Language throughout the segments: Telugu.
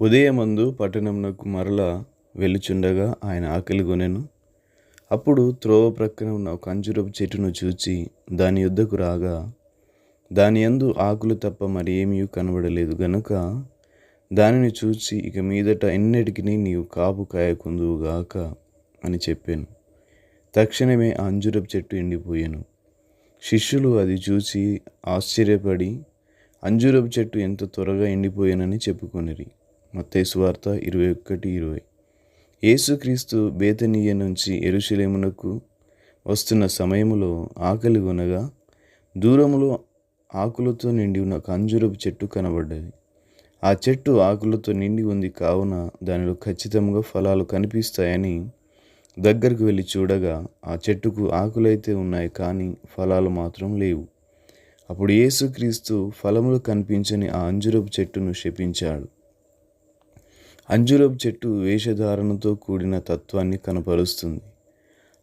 ఉదయమందు పట్టణంనకు మరల వెళ్ళుచుండగా ఆయన ఆకలి కొనెను అప్పుడు త్రోవ ప్రక్కన ఉన్న ఒక అంజురపు చెట్టును చూచి దాని యుద్ధకు రాగా దాని యందు ఆకులు తప్ప మరి ఏమీ కనబడలేదు గనుక దానిని చూచి ఇక మీదట ఎన్నటికి నీవు కాపు కాయకుందువుగాక అని చెప్పాను. తక్షణమే ఆ అంజురపు చెట్టు ఎండిపోయాను. శిష్యులు అది చూసి ఆశ్చర్యపడి అంజూరపు చెట్టు ఎంత త్వరగా ఎండిపోయానని చెప్పుకొనిరి. మత్తేసు వార్త ఇరవై ఒకటి ఇరవై. యేసుక్రీస్తు బేతనీయ నుంచి ఎరుశలేమునకు వస్తున్న సమయములో ఆకలి కొనగా దూరములో ఆకులతో నిండి ఉన్న ఒక చెట్టు కనబడ్డది. ఆ చెట్టు ఆకులతో నిండి ఉంది కావున దానిలో ఖచ్చితంగా ఫలాలు కనిపిస్తాయని దగ్గరకు వెళ్ళి చూడగా ఆ చెట్టుకు ఆకులైతే ఉన్నాయి కానీ ఫలాలు మాత్రం లేవు. అప్పుడు యేసుక్రీస్తు ఫలములు కనిపించని ఆ అంజురపు చెట్టును శపించాడు. అంజురపు చెట్టు వేషధారణతో కూడిన తత్వాన్ని కనపరుస్తుంది.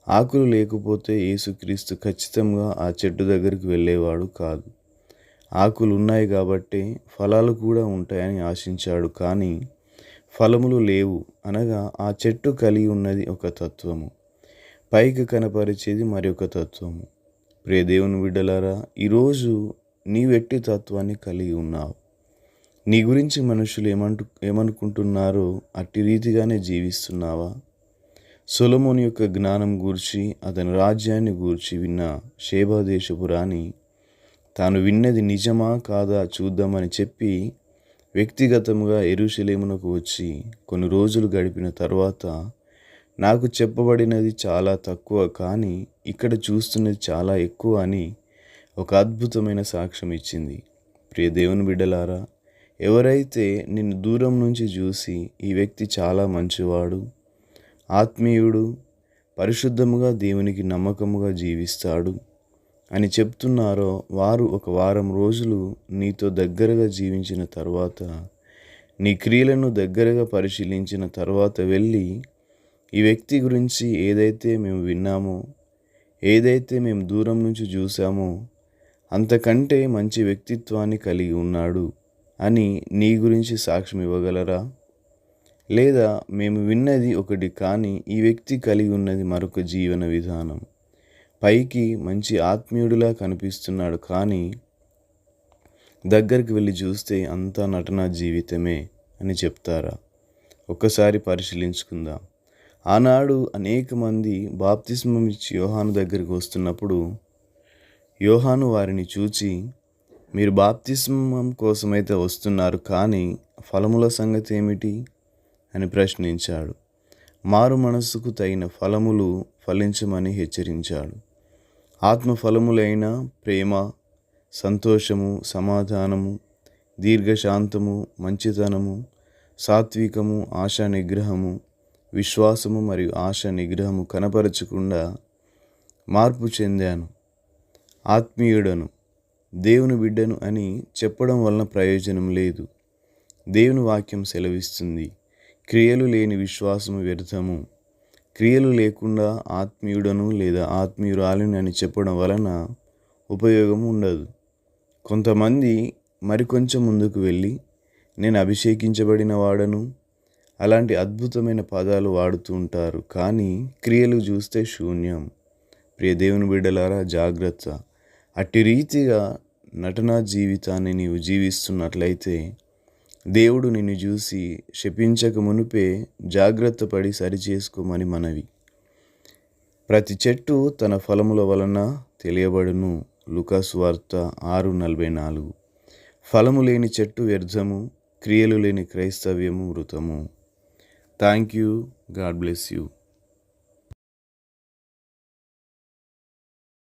ఆకులు లేకపోతే యేసుక్రీస్తు ఖచ్చితంగా ఆ చెట్టు దగ్గరికి వెళ్ళేవాడు కాదు. ఆకులు ఉన్నాయి కాబట్టి ఫలాలు కూడా ఉంటాయని ఆశించాడు కానీ ఫలములు లేవు అనగా ఆ చెట్టు కలిగి ఉన్నది ఒక తత్వము. పైకి కనపరిచేది మరొక తత్వము. ప్రియ దేవుని బిడ్డలారా ఈరోజు నీవెట్టి తత్వాన్ని కలిగి ఉన్నావు. నీ గురించి మనుషులు ఏమంటు ఏమనుకుంటున్నారో అట్టి రీతిగానే జీవిస్తున్నావా? సొలమోని యొక్క జ్ఞానం గూర్చి అతని రాజ్యాన్ని గూర్చి విన్న శేభాదేశపు రాణి తాను విన్నది నిజమా కాదా చూద్దామని చెప్పి వ్యక్తిగతంగా ఎరుశలేమునకు వచ్చి కొన్ని రోజులు గడిపిన తర్వాత నాకు చెప్పబడినది చాలా తక్కువ కానీ ఇక్కడ చూస్తున్నది చాలా ఎక్కువ అని ఒక అద్భుతమైన సాక్ష్యం ఇచ్చింది ప్రియ దేవుని బిడ్డలారా ఎవరైతే నిన్ను దూరం నుంచి చూసి ఈ వ్యక్తి చాలా మంచివాడు ఆత్మీయుడు పరిశుద్ధముగా దేవునికి నమ్మకముగా జీవిస్తాడు అని చెప్తున్నారో వారు ఒక వారం రోజులు నీతో దగ్గరగా జీవించిన తర్వాత నీ క్రియలను దగ్గరగా పరిశీలించిన తర్వాత వెళ్ళి ఈ వ్యక్తి గురించి ఏదైతే మేము విన్నామో ఏదైతే మేము దూరం నుంచి చూసామో అంతకంటే మంచి వ్యక్తిత్వాన్ని కలిగి ఉన్నాడు. అని నీ గురించి సాక్ష్యం ఇవ్వగలరా? లేదా మేము విన్నది ఒకటి కానీ ఈ వ్యక్తి కలిగి ఉన్నది మరొక జీవన విధానం. పైకి మంచి ఆత్మీయుడిలా కనిపిస్తున్నాడు కానీ దగ్గరికి వెళ్ళి చూస్తే అంతా నటన జీవితమే అని చెప్తారా? ఒక్కసారి పరిశీలించుకుందాం. ఆనాడు అనేక మంది బాప్తిస్మం ఇచ్చి యోహాను దగ్గరికి వస్తున్నప్పుడు యోహాను వారిని చూచి మీరు బాప్తిస్మం కోసమైతే వస్తున్నారు కానీ ఫలముల సంగతి ఏమిటి? అని ప్రశ్నించాడు. మారు మనస్సుకు తగిన ఫలములు ఫలించమని హెచ్చరించాడు. ఆత్మ ఫలములైన ప్రేమ సంతోషము సమాధానము దీర్ఘశాంతము మంచితనము సాత్వికము ఆశా నిగ్రహము విశ్వాసము మరియు ఆశ నిగ్రహము కనపరచకుండా మార్పు చెందాను. ఆత్మీయుడను దేవుని బిడ్డను అని చెప్పడం వలన ప్రయోజనం లేదు. దేవుని వాక్యం సెలవిస్తుంది క్రియలు లేని విశ్వాసము వ్యర్థము. క్రియలు లేకుండా ఆత్మీయుడను లేదా ఆత్మీయురాలిని అని చెప్పడం వలన ఉపయోగం ఉండదు. కొంతమంది మరికొంచెం ముందుకు వెళ్ళి నేను అభిషేకించబడిన వాడను అలాంటి అద్భుతమైన పదాలు వాడుతూ ఉంటారు. కానీ క్రియలు చూస్తే శూన్యం. ప్రియ దేవుని బిడ్డలారా జాగ్రత్త. అట్టి రీతిగా నటనా జీవితాన్ని నీవు జీవిస్తున్నట్లయితే దేవుడు నిన్ను చూసి శపించక మునుపే జాగ్రత్త పడి సరిచేసుకోమని మనవి. ప్రతి చెట్టు తన ఫలముల వలన తెలియబడును. లుకాస్ వార్త ఆరు నలభై నాలుగు. ఫలము లేని చెట్టు వ్యర్థము క్రియలు లేని క్రైస్తవ్యము మృతము thank you. God bless you.